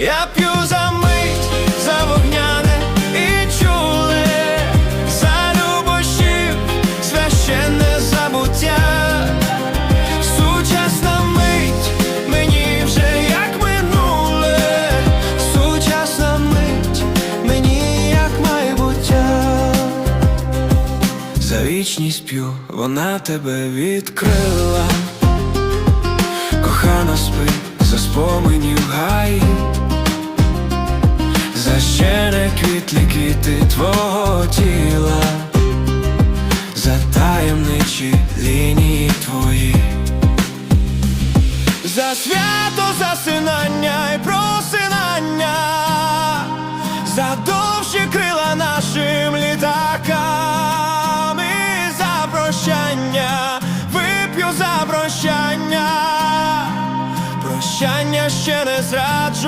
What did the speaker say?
Я п'ю за мить, за вогняне і чуле, за любощів, священне забуття. Сучасна мить мені вже як минуле, сучасна мить мені як майбуття. За вічність п'ю, вона тебе відкрила. Кохана спи, за споменів квіти твого тіла, за таємничі лінії твої, за свято засинання і просинання, за довші крила нашим літакам. І за прощання, вип'ю за прощання, прощання ще не зраджу.